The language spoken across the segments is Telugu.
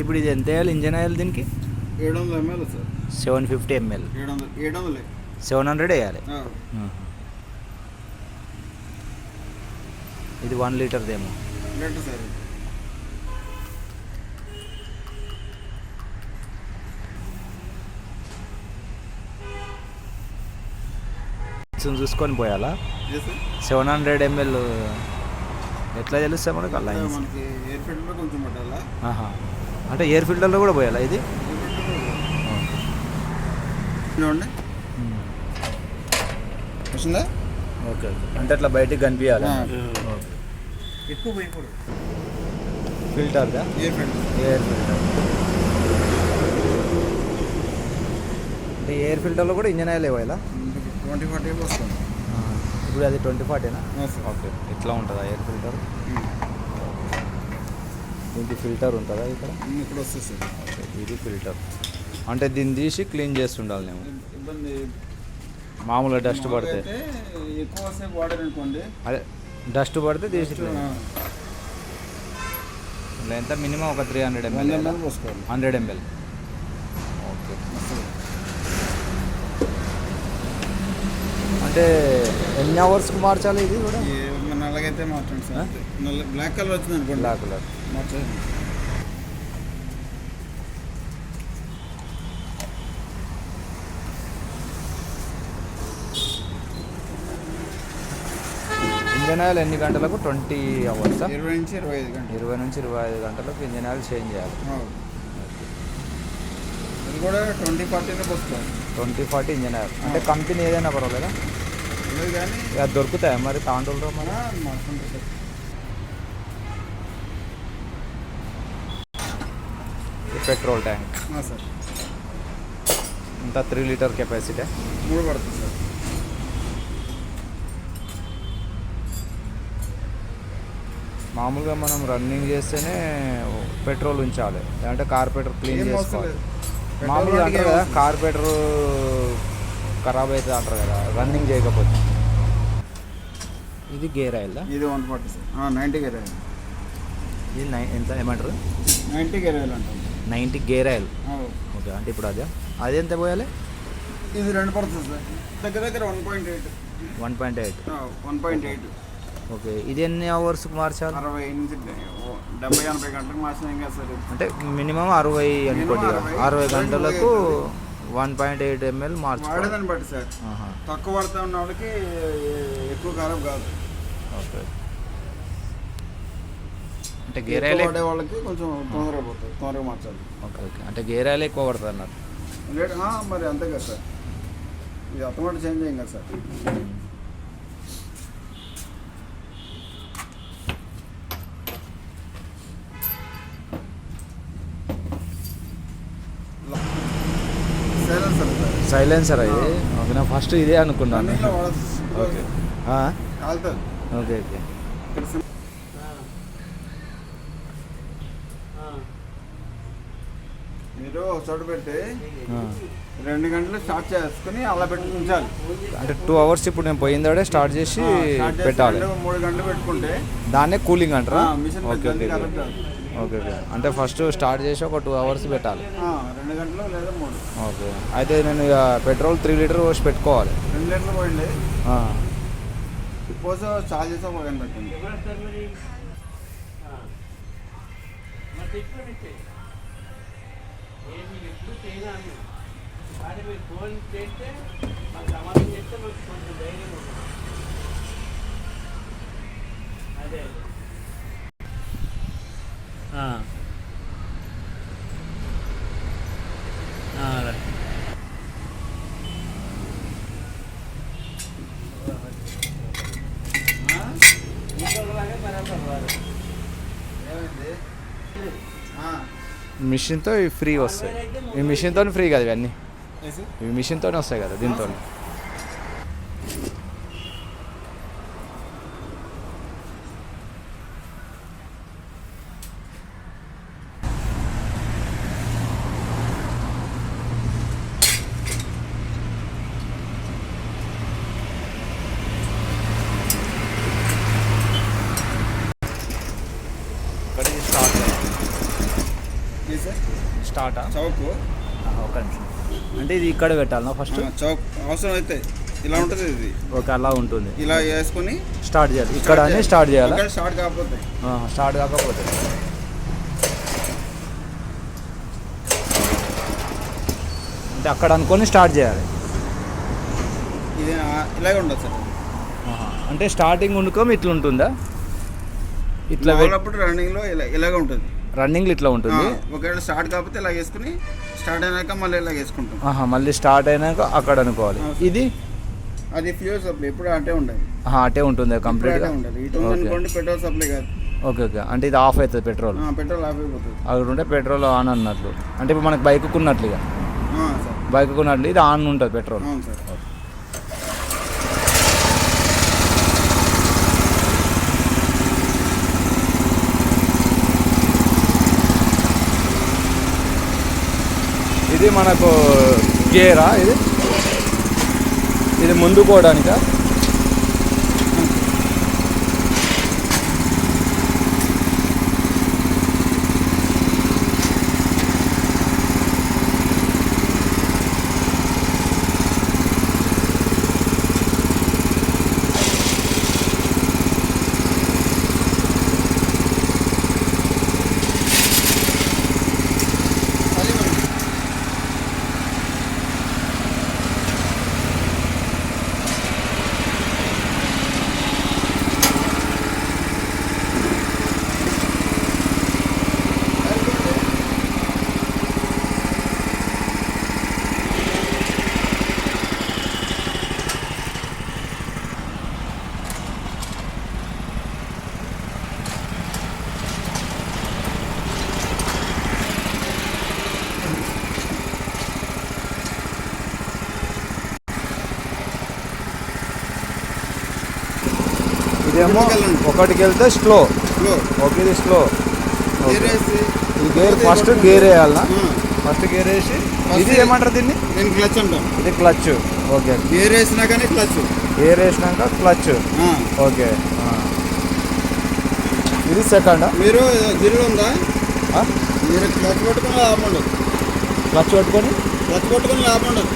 ఇప్పుడు ఇది ఎంత వేయాలి? ఇంజన్ ఆయిల్ దీనికి? ఏడు వందల ML sir. Seven fifty ML. ఏడు వందలు ఏడు వందలే సెవెన్ హండ్రెడ్ వేయాలి. ఆ, ఇది వన్ లీటర్దేమో లీటర్ సార్ ఇది. కొంచెం చూసుకొని పోయాలా? ఇదే సార్ సెవెన్ హండ్రెడ్ ఎంఎల్ ఎట్లా తెలుస్తాయి మనకు అలా మనకి ఎయిర్ ఫిల్టర్ కొంచెం పెట్టాలా? ఆహా. అంటే ఎయిర్ ఫిల్టర్లో కూడా పోయాలా ఇది? చూడండి. వచ్చిందా? Okay okay. అంటే అట్లా బయటికి కనిపించాలి. ఎక్కువ పోయకూడదు. ఫిల్టర్గా? Air filter. Air filter. అంటే ఎయిర్ ఫిల్టర్లో కూడా ఇంజన్ ఆయిల్ పోయాలా? ట్వంటీ ఫార్టీ వస్తుంది. ఇప్పుడు అది ట్వంటీ ఫార్టీనా. ఓకే. ఇట్లా ఉంటుందా ఎయిర్ ఫిల్టర్. దీనికి ఫిల్టర్ ఉంటుందా ఇక్కడ? ఇక్కడ వస్తుంది సార్. ఇది ఫిల్టర్. అంటే దీన్ని తీసి క్లీన్ చేస్తుండాలి నేను ఇబ్బంది మామూలుగా డస్ట్ పడితే. అయితే ఎక్కువ సేపు వాడారు అనుకోండి. అదే డస్ట్ పడితే తీసి ఎంత? మినిమం ఒక three hundred ML hundred ML. Okay. అంటే ఎన్ని అవర్స్కి మార్చాలి ఇది కూడా? నల్లగైతే మార్చండి సార్. బ్లాక్ కలర్ వచ్చింది అనుకోండి. Black colour. మార్చండి ఇంజన్ ఆయిల్ ఎన్ని గంటలకు? ట్వంటీ అవర్సా? ఇరవై నుంచి ఇరవై ఐదు గంటలు. ఇరవై నుంచి ఇరవై ఐదు గంటలకు ఇంజన్ ఆయిల్ చేంజ్ చేయాలి. ఇది కూడా ట్వంటీ ఫార్టీనే పోసుకోవాలి ట్వంటీ ఫార్టీ ఇంజన్ ఆయిల్ అంటే కంపెనీ ఏదైనా పర్వాలేదా? లేదు కానీ అది దొరుకుతాయా మరి? తాండూరులో మన మన మార్చుకుంటారు సార్ పెట్రోల్ ట్యాంక్. సార్. ఇంత త్రీ లీటర్ కెపాసిటీ. మూడు పడుతుంది సార్. మామూలుగా మనం రన్నింగ్ చేస్తేనే పెట్రోల్ ఉంచాలి. లేదంటే కార్పెటర్ క్లీన్ చేసుకోవాలి. మామూలుగా అంటారు కదా కార్పెటర్ ఖరాబ్ అవుతుంది అంటారు కదా రన్నింగ్ చేయకపోతే. ఇది గేర్ ఆయిల్. ఇది one forty sir. Ninety gear oil. ఇది నై ఎంత ఏమంటారు? నైంటీ గేర్ ఆయిల్ అంటాం నైంటీ గేర్ ఆయిల్. ఓకే అంటే ఇప్పుడు అదే. అది ఎంత పోయాలి? ఇది రెండు పడుతుంది సార్. దగ్గర దగ్గర one point eight one point eight one point eight okay ఇది ఎన్ని అవర్స్కి మార్చాలి? అరవై ఓ, డెబ్బై ఎనభై గంటలకు మార్చిన కాదు సార్. అంటే మినిమం అరవై అనుకోండి. అరవై. గంటలకు. వన్ పాయింట్ ఎయిట్ ఎంఎల్ మార్చుకోవాలి వాడేదాన్ని బట్టి సార్. తక్కువ పడుతూ ఉన్న వాళ్ళకి ఎక్కువ ఖరాబ్ కాదు. ఓకే. అంటే గేర్ ఆయిల్ వాడే వాళ్ళకి కొంచెం తొందరగా పోతుంది తొందరగా మార్చాలి. Okay okay. అంటే గేర్ ఆయిల్ ఎక్కువ పడుతుంది అన్నారు. మరి అంతే కదా సార్. ఇది అత్తమాట చేంజ్ చేయం కదా సార్. Silencer sir. సైలెన్సర్ అది ఓకే నేను ఫస్ట్ ఇదే అనుకున్నాను. ఓకే. ఓకే ఓకే ఇక్కడ sim- మీరు ఒక చోట పెట్టి. రెండు గంటలు స్టార్ట్ చేసుకుని అలా పెట్టి ఉంచాలి. అంటే టూ అవర్స్ ఇప్పుడు నేను పోయిందాడే స్టార్ట్ చేసి స్టార్ట్ పెట్టాలి. మూడు గంటలు పెట్టుకుంటే దాన్నే కూలింగ్ అంటారా? ఆ, machine okay okay okay. Correct okay okay. అంటే ఫస్ట్ స్టార్ట్ చేసి ఒక టూ అవర్స్ పెట్టాలి. ఆ, రెండు గంటలు లేదా మూడు. ఓకే. అయితే నేను ఇక పెట్రోల్ త్రీ లీటర్ పోసి పెట్టుకోవాలి. రెండు లీటర్లు పోయింది ఆ. పోసి చార్జ్ చేసి ఒక గంట పెట్టండి ఏది మీరు ఎప్పుడు చేయనా అండి కానీ మీరు ఫోన్ చేస్తే మాకు కమర్షిస్తే మాకు కొంచెం దైరము అదే. ఏమైంది ఆ, మిషన్తో ఇవి ఫ్రీ వస్తాయి ఈ మిషన్తో ఫ్రీ కదా ఇవన్నీ? ఇవి మిషన్తోనే వస్తాయి కదా దీంతో స్టార్ట్ ఏసా? స్టార్టా? చౌక్. ఒక నిమిషం. అంటే ఇది ఇక్కడ పెట్టాలనా ఫస్ట్? చౌక్. అవసరం అయితే ఇలా ఉంటుంది ఇది. ఓకే అలా ఉంటుంది. ఇలా వేసుకొని స్టార్ట్ చేయాలి. ఇక్కడ అని స్టార్ట్ చేయాలా? స్టార్ట్ కాకపోతే. స్టార్ట్ కాకపోతే. అంటే అక్కడ అనుకొని స్టార్ట్ చేయాలి. ఇది ఇలాగే ఉండదు సార్. అంటే స్టార్టింగ్ ఉండుకోం ఇట్లా ఉంటుందా? ఇట్లా వెళ్ళినప్పుడు రన్నింగ్లో ఇలా ఇలాగే ఉంటుంది. రన్నింగ్ ఇట్లా ఉంటుంది. ఒకవేళ స్టార్ట్ కాకపోతే ఇలా వేసుకుని స్టార్ట్ అయినాక మళ్ళీ ఇలా వేసుకుంటాం ఆహా మళ్ళీ స్టార్ట్ అయినాక అక్కడ అనుకోవాలి. ఇది? అది ఫ్యూల్ సప్లై ఎప్పుడు అంటే ఉండదు. ఆహా, అటే ఉంటుంది కంప్లీట్గా అటే ఉండదు. ఇటు అనుకోండి పెట్రోల్ సప్లై కాదు. Okay okay. అంటే ఇది ఆఫ్ అవుతుంది పెట్రోల్. ఆ, పెట్రోల్ ఆఫ్ అయిపోతుంది. అక్కడ ఉంటే పెట్రోల్ ఆన్ అన్నట్లు. అంటే ఇప్పుడు మనకి బైక్ ఉన్నట్లుగా. బైక్ ఉన్నట్లు ఇది ఆన్ ఉంటుంది పెట్రోల్. ఇది మనకు గేరా ఇది. ఇది ముందు పోవడానికా అది మనం ఒకటికి వెళ్తే స్లో. ఓకే ఇది స్లో. గేర్ వేసి ఈ గేర్ ఫస్ట్ గేర్ వేయాలనా? ఫస్ట్ గేర్ వేసి. ఇది ఏమంటారు దీన్ని? నేను క్లచ్ అంటాం ఇది క్లచ్. ఓకే. గేర్ వేసినాకనే క్లచ్. గేర్ వేసినాక క్లచ్. ఓకే. ఇది సెకండా? మీరు జిల్లు ఉందా? మీరు క్లచ్ పట్టుకొని లాభం ఉండదు. క్లచ్ పట్టుకొని? క్లచ్ పట్టుకొని లాభం ఉండదు.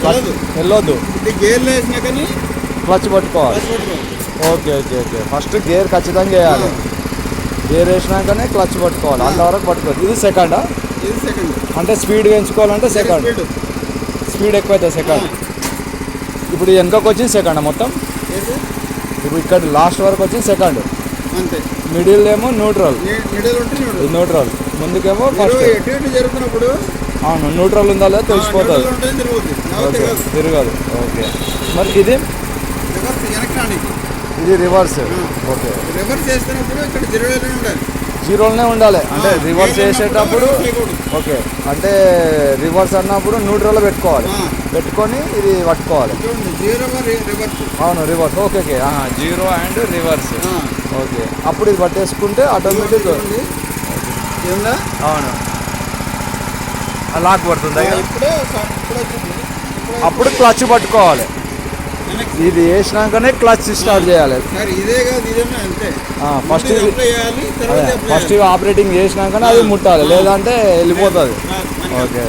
క్లచ్ లేదు వెళ్ళొద్దు. ఇది గేర్లు క్లచ్ పట్టుకోవాలి క్లచ్ పట్టుకోవాలి. Okay okay okay. First gear ఖచ్చితంగా వేయాలి. గేర్ వేసినాకనే క్లచ్ పట్టుకోవాలి. అంతవరకు పట్టుకోవాలి. ఇది సెకండా? ఇది సెకండ్ అంటే స్పీడ్ పెంచుకోవాలంటే సెకండ్. స్పీడ్. స్పీడ్ ఎక్కువైతే సెకండ్. ఇప్పుడు వెనకకు వచ్చింది సెకండ్ మొత్తం? ఇప్పుడు ఇక్కడ లాస్ట్ వరకు వచ్చింది సెకండ్. అంతే. మిడిల్ ఏమో న్యూట్రల్. న్యూట్రల్. ముందుకేమో ఫస్ట్. జరుగుతున్నప్పుడు? అవును న్యూట్రల్ ఉందా లేదా తెలిసిపోతుంది. తిరగదు ఓకే. మరి ఇది? ఇది రివర్స్ ఓకే. రివర్స్ చేస్తున్నప్పుడు ఇక్కడ జిరోలోనే ఉండాలి. జీరోలోనే ఉండాలి. అంటే రివర్స్ చేసేటప్పుడు. ఓకే. అంటే రివర్స్ అన్నప్పుడు న్యూట్రల్ పెట్టుకోవాలి. పెట్టుకొని ఇది పట్టుకోవాలి. అవును reverse okay okay. Zero and reverse. Okay. అప్పుడు ఇది పట్టేసుకుంటే ఆటోమేటిక్ అవును. లాక్ పడుతుందా అప్పుడు క్లచ్ పట్టుకోవాలి. ఇది వేసినాకనే క్లచ్ స్టార్ట్ చేయాలి. First first. ఆపరేటింగ్ చేసినాకనే అది ముట్టాలి లేదంటే వెళ్ళిపోతుంది. ఓకే.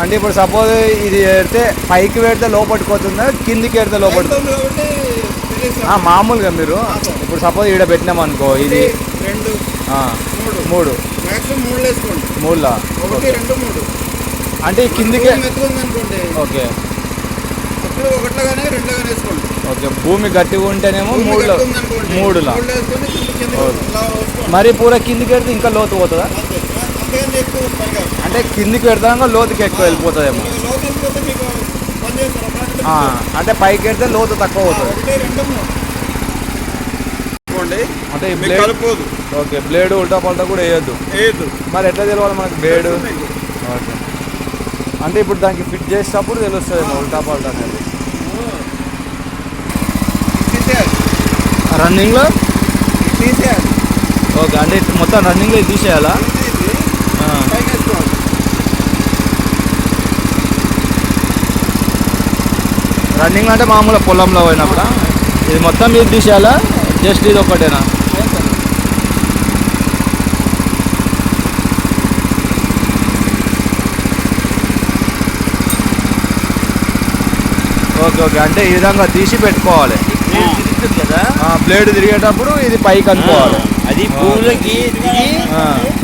అంటే ఇప్పుడు సపోజ్ ఇది పెడితే పైకి పెడితే లోపట్టుకోతుందా కిందికి పెడితే సార్. మామూలుగా మీరు. ఇప్పుడు సపోజ్ ఈడ పెట్టినాం అనుకో ఇది రెండు మూడు. మూడులా అంటే కిందికే ఓకే. ఓకే భూమి గట్టిగా ఉంటేనేమో మూడులో మూడులా? మూడు వేసుకోండి. మరి పూర కిందికి పెడితే ఇంకా లోతు పోతుందా? అంటే కిందికి పెడతాక లోతుకి ఎక్కువ వెళ్ళిపోతుందేమో. అంటే పైకి పెడితే లోతు తక్కువ అనుకోండి అంటే ఓకే బ్లేడ్ ఉల్టా పల్టా కూడా వేయొద్దు. వేయద్దు. మరి ఎట్లా తెలవాలి మనకి బ్లేడ్. ఓకే. అంటే ఇప్పుడు దానికి ఫిట్ చేసేటప్పుడు తెలుస్తుంది ఉల్టా పల్టా అనేది. రన్నింగ్లో? తీసేయాలి. ఓకే అంటే మొత్తం రన్నింగ్లో తీసేయాలా తీసి ఆ. పైకి వేసుకోవాలి రన్నింగ్ అంటే మామూలుగా పొలంలో పోయినప్పుడు? ఇది మొత్తం మీరు తీసేయాలా? జస్ట్ ఇది ఒకటేనా ఓకే ఓకే. అంటే ఈ విధంగా తీసి పెట్టుకోవాలి. తిరుగుతుంది కదా? ఆ, బ్లేడ్ తిరిగేటప్పుడు ఇది పైకి అనుకోవాలి అది భూమిలోకి దిగి.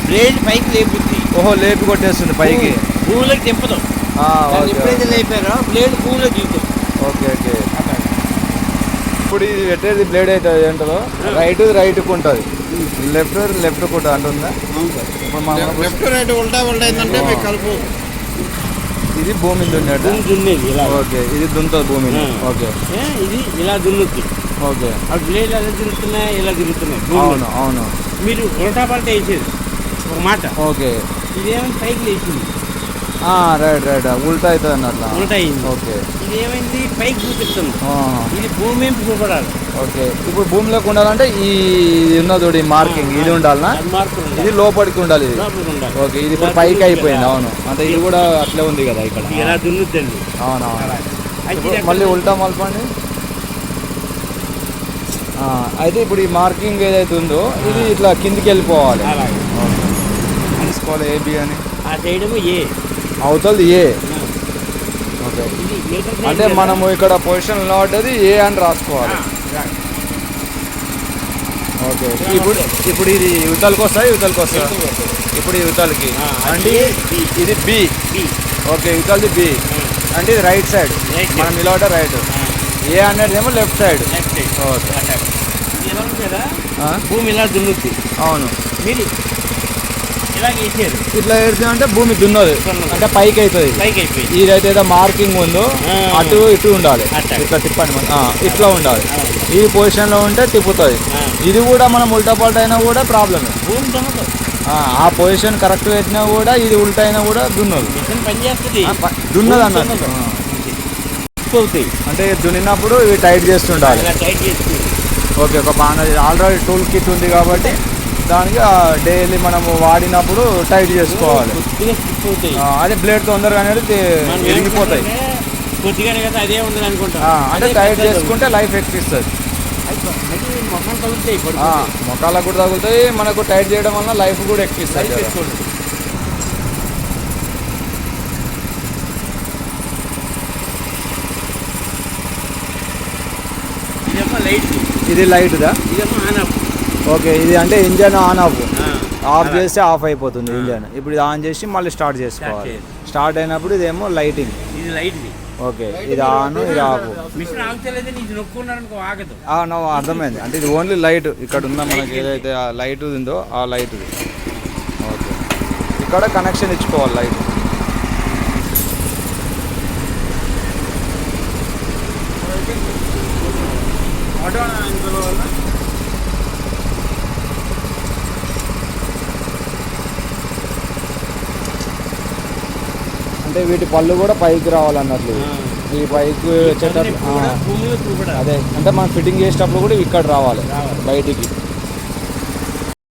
బ్లేడ్ పైకి లేపుద్ది. ఓహో లేపి కొట్టేస్తుంది పైకి. భూమిలోకి తెంపదు ఆ, దాన్ని ఓకే ఎప్పుడైతే లేపారో బ్లేడ్ భూమిలో దిగుతుంది ఓకే ఓకే. ఇప్పుడు ఇది పెట్టేది బ్లేడ్ అవుతుంది ఏంటో రైట్ రైట్కి ఉంటుంది. లెఫ్ట్ లెఫ్ట్కి ఉంటుంది అంటుందా? ఇప్పుడు మనం లెఫ్ట్ రైట్ ఉల్టా ఉల్టా అయిందంటే మీకు కలుపు. ఇది భూమి దున్నట్టు భూమి దున్నేది ఇలా. ఓకే ఇది దున్నుతుంది భూమి. ఓకే. ఏ, ఇది ఇలా దున్నుద్ది. ఓకే. ఆ బ్లేడ్ ఎలా తిరుగుతున్నాయి ఇలా తిరుగుతున్నాయి? భూమిలో. అవును అవును. మీరు ఉల్టా పల్టా వేసేది ఒక మాట. ఓకే. ఇదేమైంది పైకి లేచింది. రైట్ రైట్ ఉల్టా అవుతుంది అన్నట్ల ఉల్టా అయింది. ఓకే. ఇదేమైంది? పైకి చూపిస్తుంది. ఇది భూమి ఏం చూపడాలి. ఓకే. ఇప్పుడు భూమిలోకి ఉండాలంటే ఈ ఇది ఉన్నది చూడు, మార్కింగ్ ఇది ఉండాలనా? ఇది ఉండాలి. లోపలికి ఉండాలి ఇది. లోపలికి ఉండాలి. ఓకే. ఇది ఇప్పుడు పైకి అయిపోయింది అవును. అంటే ఇది కూడా అట్లే ఉంది కదా ఇక్కడ. ఇది ఎలా దున్నుద్దండి? అవునవును. ఇది మళ్ళీ ఉల్టా మలపండి. అయితే ఇప్పుడు ఈ మార్కింగ్ ఏదైతే ఉందో ఇది ఇట్లా కిందికి వెళ్ళిపోవాలి. తీసుకోవాలి ఏబి అని. ఆ చేయడము ఏ అవుతుంది ఏ ఓకే. అంటే? మనము ఇక్కడ పొజిషన్ పడ్డది ఏ అని రాసుకోవాలి. ఓకే. ఇప్పుడు ఇప్పుడు ఇది యువతలకి వస్తాయి యువతలకి వస్తాయి. ఇప్పుడు యువతలకి. అంటే. ఇది బి. ఓకే యువతలది బి అంటే ఇది రైట్ సైడ్. మనం నిలబడ్డ రైట్ ఏ అనేది ఏమో లెఫ్ట్ సైడ్. ఓకే? భూమి ఇలా దున్నుద్ది అవును. మీరు ఇట్లా ఏడితే అంటే భూమి దున్నదు. అంటే పైకి అవుతుంది ఇదైతే ఏదో మార్కింగ్ ఉందో. అటు ఇటు ఉండాలి. ఇట్లా తిప్పండి ఇట్లా ఉండాలి. ఈ పొజిషన్లో ఉంటే తిప్పుతుంది. ఇది కూడా మనం ఉల్టా పల్టా అయినా కూడా ప్రాబ్లమే ఆ పొజిషన్ కరెక్ట్ పెట్టినా కూడా ఇది ఉల్టా అయినా కూడా దున్నదు. దున్నదు అన్నట్టు. అంటే దున్నినప్పుడు ఇవి టైట్ చేస్తుండాలి. ఓకే ఒక బాగా ఆల్రెడీ టూల్ కిట్ ఉంది కాబట్టి దానికి డైలీ మనము వాడినప్పుడు టైట్ చేసుకోవాలి. అదే బ్లేడ్ తొందరగా అనేది విరిగిపోతాయి. అంటే అదే టైట్. చేసుకుంటే లైఫ్ ఎక్కిస్తుంది. మొక్కలకు కూడా తగులుతాయి మనకు టైట్ చేయడం వల్ల లైఫ్ కూడా ఎక్కిస్తుంది ఇది లైట్దా ఇదేమో ఆన్ ఆఫ్ ఓకే ఇది అంటే ఇంజన్ ఆన్ ఆఫ్ ఆఫ్. చేస్తే ఆఫ్ అయిపోతుంది ఇంజన్ ఇప్పుడు ఇది ఆన్ చేసి మళ్ళీ స్టార్ట్ చేసుకోవాలి. స్టార్ట్ అయినప్పుడు ఇదేమో లైటింగ్ ఇది లైట్ది ఓకే ఇది ఆన్ ఇది ఆఫ్ మిషన్ ఆగదు. అర్థమైంది. అంటే ఇది ఓన్లీ లైట్ ఇక్కడ ఉన్న మనకి ఏదైతే ఆ లైట్ ఉందో ఆ లైట్ ఓకే. ఇక్కడ కనెక్షన్ ఇచ్చుకోవాలి లైట్ ఆటో అంటే వీటి పళ్ళు కూడా పైకి రావాలన్నట్లు. ఈ పైకి వచ్చేటప్పుడు అదే. అంటే మనం ఫిట్టింగ్ చేసేటప్పుడు కూడా ఇక్కడ రావాలి. బయటికి.